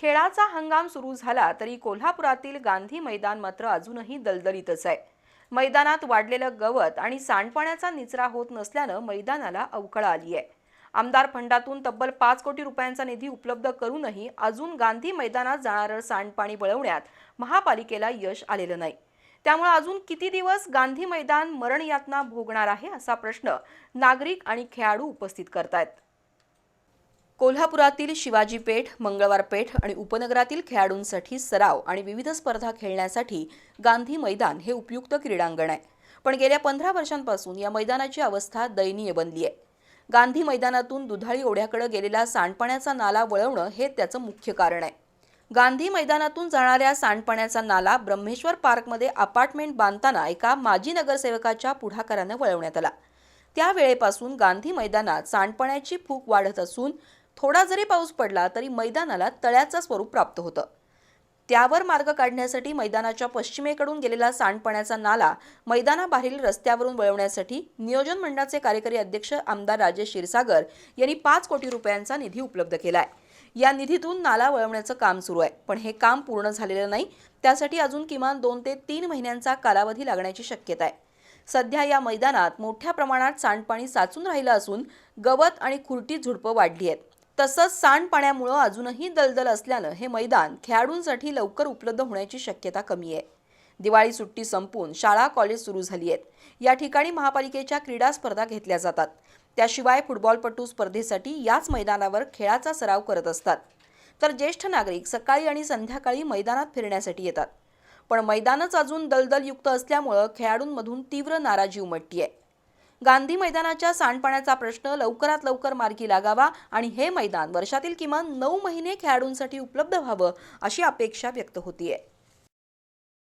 खेळाचा हंगाम सुरू झाला तरी कोल्हापुरातील गांधी मैदान मात्र अजूनही दलदलीतच आहे. मैदानात वाढलेलं गवत आणि सांडपाण्याचा निचरा होत नसल्यानं मैदानाला अवकळा आली आहे. आमदार फंडातून तब्बल पाच कोटी रुपयांचा निधी उपलब्ध करूनही अजून गांधी मैदानात जाणारं सांडपाणी वळवण्यात महापालिकेला यश आलेलं नाही. त्यामुळे अजून किती दिवस गांधी मैदान मरणयातना भोगणार आहे असा प्रश्न नागरिक आणि खेळाडू उपस्थित करतायत. कोल्हापुरातील शिवाजी पेठ मंगळवार पेठ आणि उपनगरातील खेळाडूंसाठी सराव आणि विविध स्पर्धा खेळण्यासाठी गांधी मैदान हे उपयुक्त क्रीडांगण आहे. पण गेल्या पंधरा वर्षांपासून या मैदानाची अवस्था दयनीय बनली आहे. गांधी मैदानातून दुधाळी ओढ्याकडे गेलेला सांडपाण्याचा नाला वळवणं हे त्याचं मुख्य कारण आहे. गांधी मैदानातून जाणाऱ्या सांडपाण्याचा नाला ब्रह्मेश्वर पार्कमध्ये अपार्टमेंट बांधताना एका माजी नगरसेवकाच्या पुढाकारानं वळवण्यात आला. त्यावेळेपासून गांधी मैदानात सांडपाण्याची फूक वाढत असून थोडा जरी पाऊस पडला तरी मैदानाला तळ्याचं स्वरूप प्राप्त होतं. त्यावर मार्ग काढण्यासाठी मैदानाच्या पश्चिमेकडून गेलेला सांडपाण्याचा नाला मैदानाबाहेरील रस्त्यावरून वळवण्यासाठी नियोजन मंडळाचे कार्यकारी अध्यक्ष आमदार राजेश क्षीरसागर यांनी पाच कोटी रुपयांचा निधी उपलब्ध केला आहे या निधीतून नाला वळवण्याचं काम सुरू आहे. पण हे काम पूर्ण झालेलं नाही. त्यासाठी अजून किमान दोन ते तीन महिन्यांचा कालावधी लागण्याची शक्यता आहे. सध्या या मैदानात मोठ्या प्रमाणात सांडपाणी साचून राहिलं असून गवत आणि खुरटी झुडपं वाढली आहेत. तसंच सांडपाण्यामुळं अजूनही दलदल असल्यानं हे मैदान खेळाडूंसाठी लवकर उपलब्ध होण्याची शक्यता कमी आहे. दिवाळी सुट्टी संपून शाळा कॉलेज सुरू झाली आहेत. या ठिकाणी महापालिकेच्या क्रीडा स्पर्धा घेतल्या जातात. त्याशिवाय फुटबॉलपटू स्पर्धेसाठी याच मैदानावर खेळाचा सराव करत असतात. तर ज्येष्ठ नागरिक सकाळी आणि संध्याकाळी मैदानात फिरण्यासाठी येतात. पण मैदानच अजून दलदलयुक्त असल्यामुळं खेळाडूंमधून तीव्र नाराजी उमटतीये. गांधी मैदानाच्या सांडपाण्याचा प्रश्न लवकरात लवकर मार्गी लागावा आणि हे मैदान वर्षातील किमान नऊ महिने खेळाडूंसाठी उपलब्ध व्हावं अशी अपेक्षा व्यक्त होतीये.